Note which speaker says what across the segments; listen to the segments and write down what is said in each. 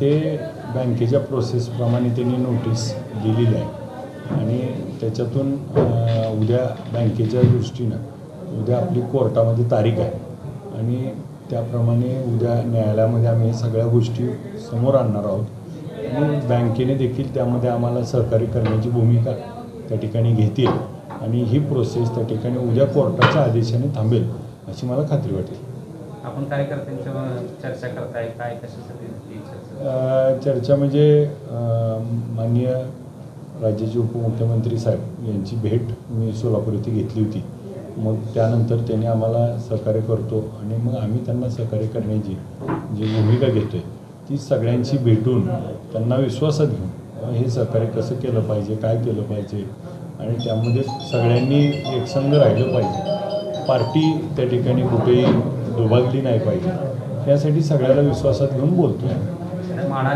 Speaker 1: ते बँकेच्या प्रोसेसप्रमाणे त्यांनी नोटीस दिलेली आहे. आणि त्याच्यातून उद्या बँकेच्या दृष्टीनं उद्या आपली कोर्टामध्ये तारीख आहे. आणि त्याप्रमाणे उद्या न्यायालयामध्ये आम्ही सगळ्या गोष्टी समोर आणणार आहोत. आणि बँकेने देखील त्यामध्ये आम्हाला सहकार्य करण्याची भूमिका त्या ठिकाणी घेतील. आणि ही प्रोसेस त्या ठिकाणी उद्या कोर्टाच्या आदेशाने थांबेल अशी मला खात्री वाटेल
Speaker 2: आपण कार्यकर्त्यांच्या चर्चा करताय काय कशासाठी चर्चा?
Speaker 1: म्हणजे माननीय राज्याचे उपमुख्यमंत्री साहेब यांची भेट मी सोलापूर येथे घेतली होती. मग त्यानंतर त्यांनी आम्हाला सहकार्य करतो आणि मग आम्ही त्यांना सहकार्य करण्याची जी भूमिका घेतो आहे ती सगळ्यांशी भेटून त्यांना विश्वासात घेऊन हे सहकार्य कसं केलं पाहिजे काय केलं पाहिजे आणि त्यामध्ये सगळ्यांनी एकसंघ राहिलं पाहिजे. पार्टी त्या ठिकाणी कुठेही दुभागली नाही पाहिजे. यासाठी सगळ्याला विश्वासात घेऊन बोलतो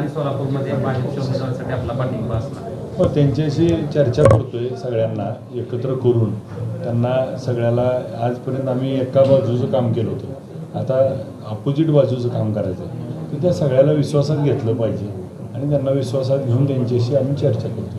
Speaker 2: सोलापूरमध्ये आपला पाठिंबा असणार.
Speaker 1: हो त्यांच्याशी चर्चा करतोय सगळ्यांना एकत्र करून. त्यांना सगळ्याला आजपर्यंत आम्ही एका बाजूचं काम केलं होतं. आता अपोजिट बाजूचं काम करायचं आहे तर त्या सगळ्याला विश्वासात घेतलं पाहिजे. आणि त्यांना विश्वासात घेऊन त्यांच्याशी आम्ही चर्चा करतो